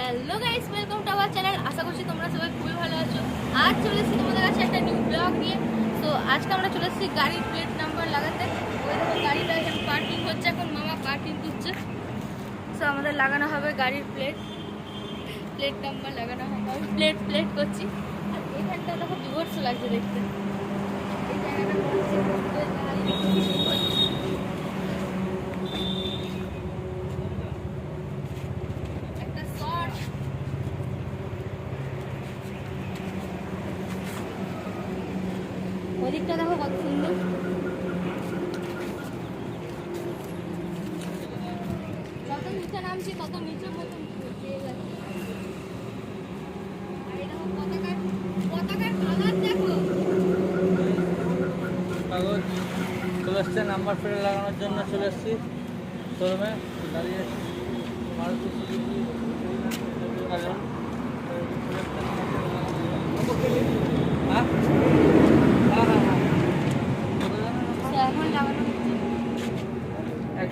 Hello guys welcome to our channel আশা করছি তোমরা সবাই খুবই ভালো আছো। আজ চলে এসেছি তোমাদের কাছে একটা নিউ ব্লগ নিয়ে। তো আজকে আমরা চলে এসেছি গাড়ির প্লেট নাম্বার লাগাতে। ওই দেখো গাড়িটা এখানে পার্কিং হচ্ছে, এখন মামা পার্কিং করছে। তো আমাদের লাগানো হবে গাড়ির প্লেট প্লেট নাম্বার লাগানো হবে। আমি প্লেট প্লেট করছি। আর এখানটা দেখো বিভর্স লাগছে দেখতে। এই জায়গাটা করছে ওই গাড়ি একটা শর্ট ওদিকটা দেখো কত সুন্দর। যত নিচে নামছি তত নিচের মতন কাগজ। নাম্বার প্লেট লাগানোর জন্য চলে এসেছি। শোরুমে। দাঁড়িয়ে মারুতি সুজুকি? হ্যাঁ,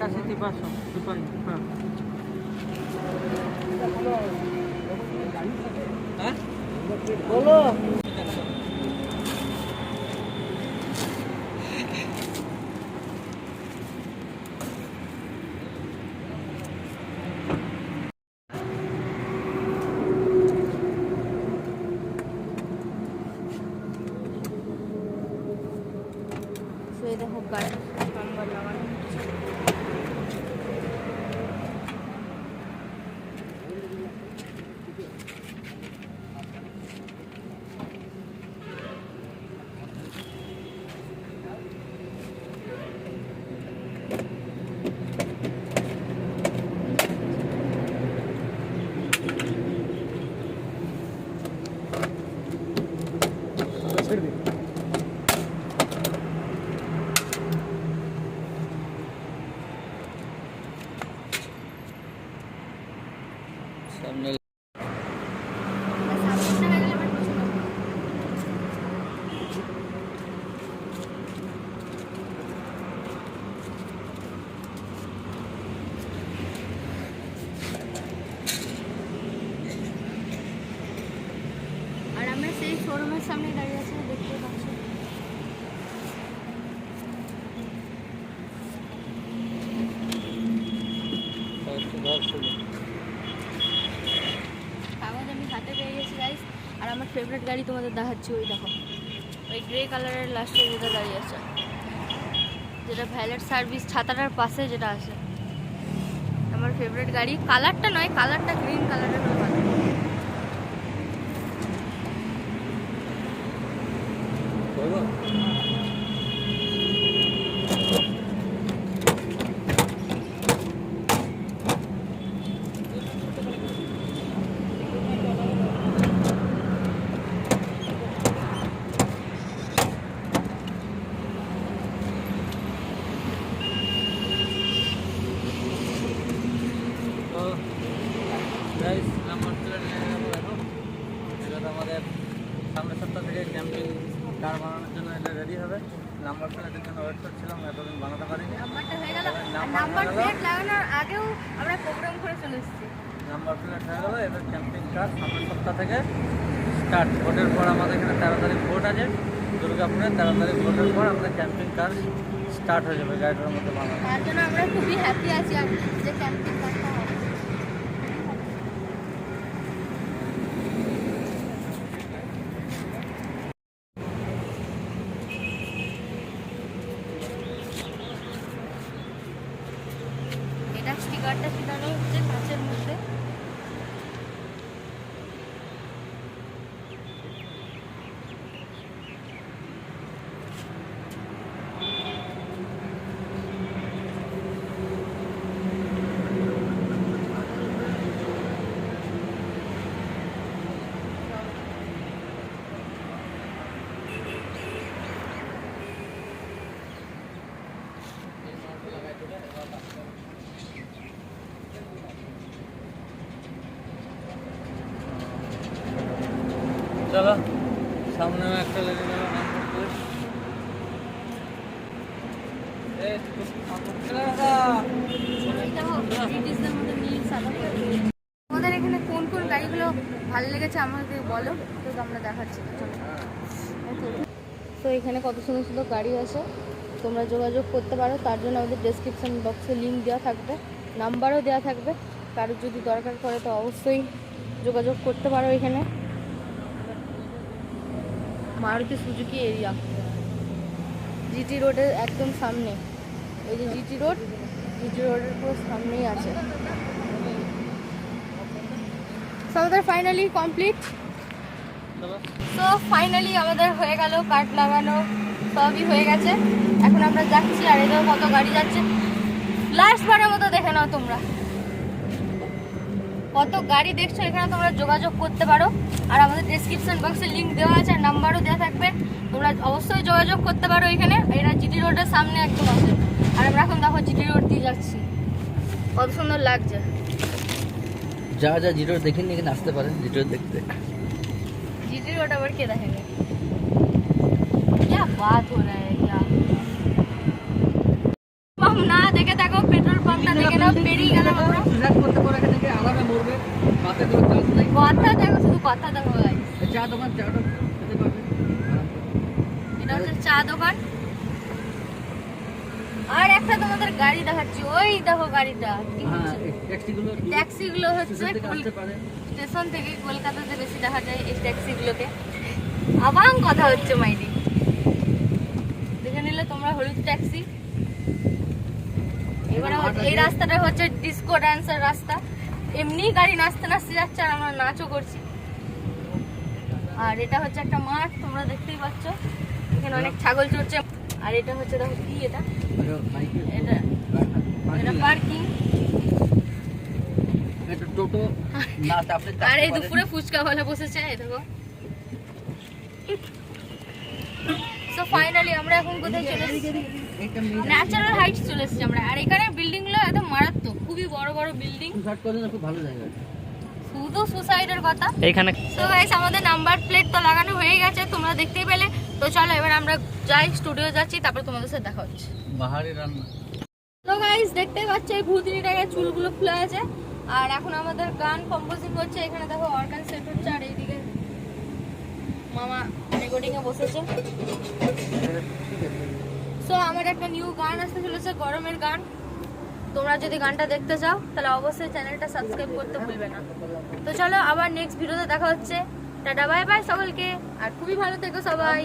essa situação do país. সামনে সামনেটা হয়ে গেলে এবার পিছনে আর আমরা সেই শোরুমের সামনে দাঁড়িয়ে আছি দেখতে পাচ্ছি কয়েকটি ঘর ছিল কাগজ আমি হাতে পেয়ে গেছি গাইস আর আমার ফেভারিট গাড়ি তোমাদের দেখাচ্ছি, ওই দেখো। ওই গ্রে কালারের লাস্টে যেটা গাড়ি আছে। যেটা ভ্যালেট সার্ভিস ছাতাটার পাশে যেটা আছে। আমার ফেভারিট গাড়ি। কালারটা নয় কালারটা গ্রিন কালারের হলে ভালো গাইস নাম্বার প্লেট নিয়ে নেব দেখো এটা আমাদের সামনের সপ্তাহ থেকে ক্যাম্পিং কার বানানোর জন্য এটা রেডি হবে নাম্বার প্লেটের জন্য ওয়েট করছিলাম এতদিন বানাতে পারিনি নাম্বারটা হয়ে গেল নাম্বার। প্লেট লাগানোর আগেও আমরা প্রোগ্রাম করে চলে এসেছি নাম্বার প্লেট হয়ে গেলো এবার ক্যাম্পিং কার সামনের সপ্তাহ থেকে স্টার্ট ভোটের পর আমাদের এখানে তেরো তারিখ ভোট আছে দুর্গাপুরে তেরো তারিখ ভোটের পর আমাদের ক্যাম্পিং কার স্টার্ট হয়ে যাবে গাড়িটার মধ্যে বানানো তার জন্য আমরা খুবই হ্যাপি আছি যে ক্যাম্পিং করতে হবে এটা স্টিকারটা ছিটানো হচ্ছে কাঁচের মধ্যে চলো সামনেও একটা লেগে গেল আমাদের এখানে কোন কোন গাড়িগুলো ভালো লেগেছে আমাকে বলো তো আমরা দেখাচ্ছি। তো এখানে কত সুন্দর সুন্দর গাড়ি আছে। তোমরা যোগাযোগ করতে পারো তার জন্য আমাদের ডেসক্রিপশন বক্সে লিঙ্ক দেওয়া থাকবে নাম্বারও দেওয়া থাকবে। কারোর যদি দরকার পড়ে তো অবশ্যই যোগাযোগ করতে পারো এখানে। Maruti Suzuki area. জিটি রোডের একদম সামনে। এই যে জিটি রোড, জিটি রোডের পুরো সামনেই আছে। আমাদের ফাইনালি কমপ্লিট তো ফাইনালি আমাদের হয়ে গেল কাঠ লাগানো। সবই হয়ে গেছে। এখন আমরা যাচ্ছি আর এদের কত গাড়ি যাচ্ছে। লাস্ট বারের মতো দেখে নাও তোমরা। কত গাড়ি দেখছো এখানে তোমরা যোগাযোগ করতে পারো আর আমাদের ডেসক্রিপশন বক্সে লিংক দেওয়া আছে আর নাম্বারও দেওয়া থাকবে তোমরা অবশ্যই যোগাযোগ করতে পারো এখানে এরা জিটি রোডের সামনে একদম আছে আর আমরা এখন দেখো জিটি রোড দিয়ে যাচ্ছি কত সুন্দর লাগছে যা যা জিরো দেখিনি এখানে আসতে পারেন জিরো দেখতে जीटी रोड अवर के रहेंगे क्या बात हो रहा है क्या हम ना देखे देखो पेट्रोल पंप ना देखे ना पेरी গেল আমরা কথা হচ্ছে স্টেশন থেকে কলকাতাতে বেশি দেখা যায় এই আবাং কথা হচ্ছে মাইরি দেখে নিলে তোমরা হলুদ ট্যাক্সি এবারে এই রাস্তাটা হচ্ছে ডিস্কো ড্যান্সের রাস্তা। এমনি গাড়ি নাচতে নাচতে যাচ্ছে আর আমরা নাচও করছি। আর এটা হচ্ছে একটা মাঠ তোমরা দেখতেই পাচ্ছ। এখানে অনেক ছাগল চড়ছে। আর এটা হচ্ছে দেখো কি এটা? এটা এটা পার্কিং। এটা টোটো না আর এই দুপুরে ফুচকা ভালো বসেছে এই দেখো। সো ফাইনালি আমরা এখন কোথায় চলে এসেছি? ন্যাচারাল হাইটস চলে এসেছি আমরা। আর এখানে বিল্ডিংগুলো একদম মারাত্মক। খুবই বড় বড় বিল্ডিং সুসাইড করলে না খুব ভালো জায়গা শুধু সুসাইডের কথা। এইখানে সো গাইস আমাদের নাম্বার প্লেট তো লাগানো হয়ে গেছে তোমরা দেখতেই পেলে। তো চলো এবার আমরা যাই স্টুডিও যাচ্ছি তারপর তোমাদের সাথে দেখা হচ্ছে। বাহারি রান্না। তো গাইস দেখতেই পাচ্ছ এই ভূতিনিটাকে চুলগুলো খুলে আছে আর এখন আমাদের গান কম্পোজিং হচ্ছে এখানে দেখো অর্গান সেট হচ্ছে আর এইদিকে মামা রেকর্ডিংয়ে বসেছে। সো আমার একটা নিউ গান আসতে চলেছে, গরমের গান। তোমরা যদি গানটা দেখতে চাও, তাহলে অবশ্যই চ্যানেলটা সাবস্ক্রাইব করতে ভুলবে না। তো চলো, আবার নেক্সট ভিডিওতে দেখা হচ্ছে। টাটা বাই বাই সকলকে। আর খুবই ভালো থেকো সবাই।